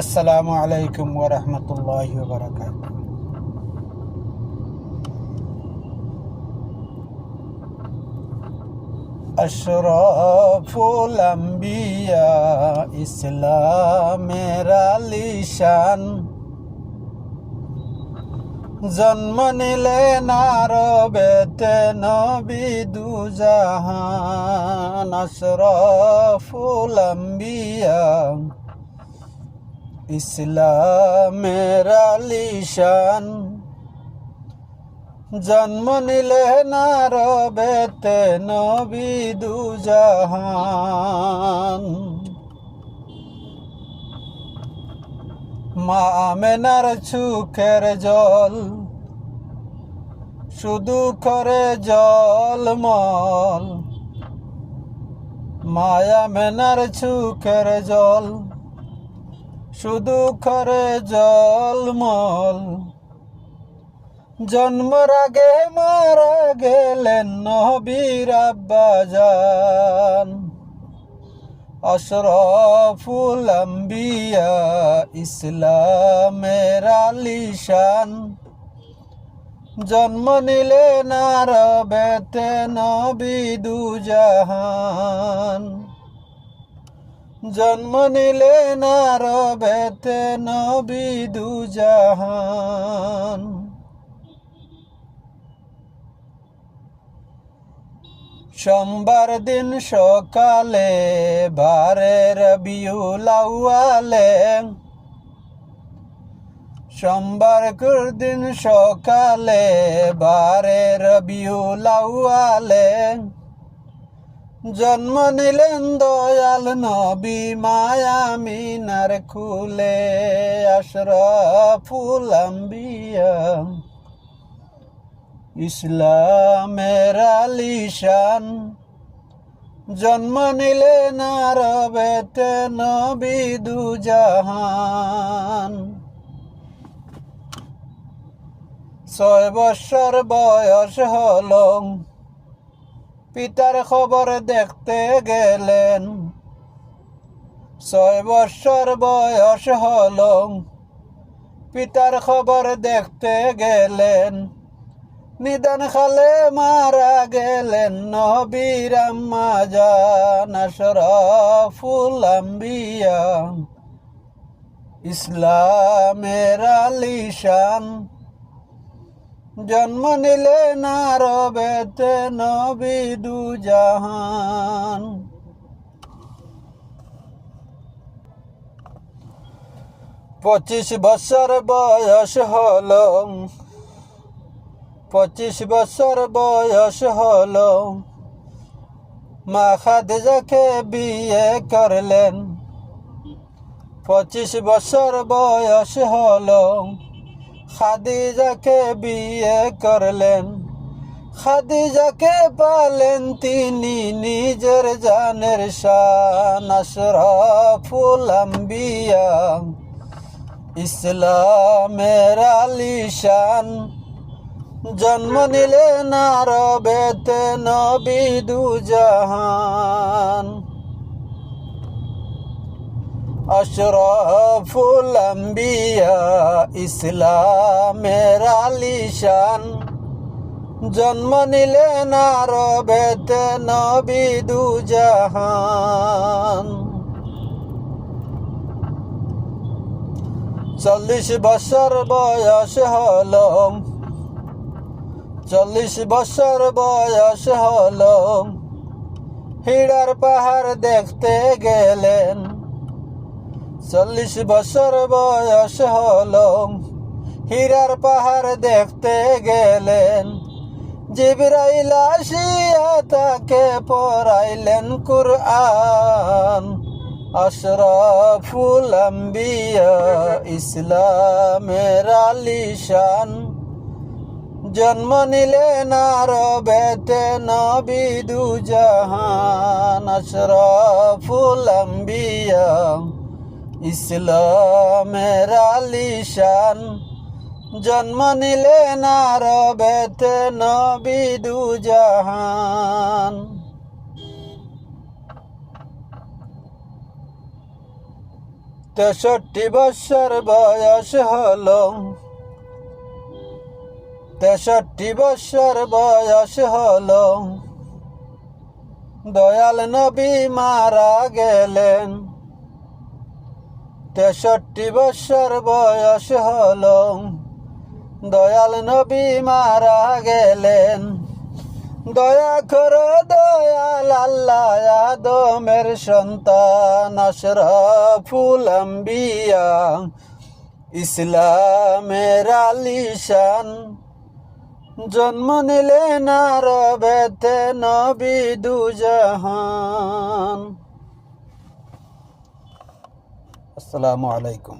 আসসালামু আলাইকুম ওরহমতুল্লাহ বারকাত আশরাফুল আম্বিয়া ইসলামের আলিশান। জন্ম নিলেন আরবেতে নবী দুজাহান। আশরাফুল ইসলামের আলিশান। জন্ম নিলেন আরবেতে নবী দুজাহান। মা আমেনার চুকের জল, শুধু করে জল মল। মায়া মেনার চুকের জল শুধু করে জলমল। জন্মর আগে মারা গেলেন নবীর আব্বাজান। অশরফুল আম্বিয়া ইসলামের আলিশান। জন্ম নিলেন আরবেতে নবী দুজাহান। জন্ম নিলে নিলেন আরবেতে নবী দুজাহান। সোমবার দিন সকালে বারের বিউলাওয়ালে সোমবার দিন সকালে বারের বিউলাওয়ালে জন্ম নিলেন দয়াল নবী মায়ামিনার খুলে, আশরাফুল আম্বিয়া। ইসলামের আলিশান, জন্ম নিলেন আরবেতে নবী দুজাহান। ছয় বৎসর বয়স হলো পিতার খবর দেখতে গেলেন। ছয় বৎসর বয়স হল। পিতার খবর দেখতে গেলেন। নিদান খালে মারা গেলেন। নবীর আম্মা জান ইসলামের আলিশান জন্ম নিলেন আরবেতে নবী দুজাহান পঁচিশ বছর বয়স হল, পঁচিশ বছর বয়স হল। মা খাদিজাকে বিয়ে করলেন, পঁচিশ বছর বয়স হলো। খাদিজাকে বিয়ে করলেন। খাদিজাকে পালেন তিনি নিজের জানের শান, আশরাফুল ইসলামের আলিশান, জন্ম নিলেন আরবেতে নবী দুজাহান। আশরাফুল আম্বিয়া ইসলামের আলিশান। জন্ম নিলেন আরবেতে নবী দুজাহান। চল্লিশ বছর বয়স হল, চল্লিশ বছর বয়স হল। হিড়ার পাহাড় দেখতে গেলেন চল্লিশ বছর বয়স হল। হীরার পাহাড় দেখতে গেলেন। জিবরাইল আসিয়া তাকে পড়াইলেন কুরআন। আশরাফুল আম্বিয়া ইসলামের আলিশান। জন্ম নিলেন আরবেতে নবী দুজাহান। আশরাফুল আম্বিয়া ইসলামের আলিশান জন্ম নিলেন আরবেতে নবী দুজাহান। তেষট্টি বৎসর বয়স হলো। তেষট্টি বৎসর বয়স হলো। দয়াল নবী মারা গেলেন। তেষট্টি বৎসর বয়স হলো। দয়াল নবী মারা গেলেন। দয়া করো, দয়াল আল্লাহ, আদমের সন্তান, আশরাফুল ইসলামের আলিশান। জন্ম নিলেন আরবেতে নবী দুজাহান। আসসালামু আলাইকুম।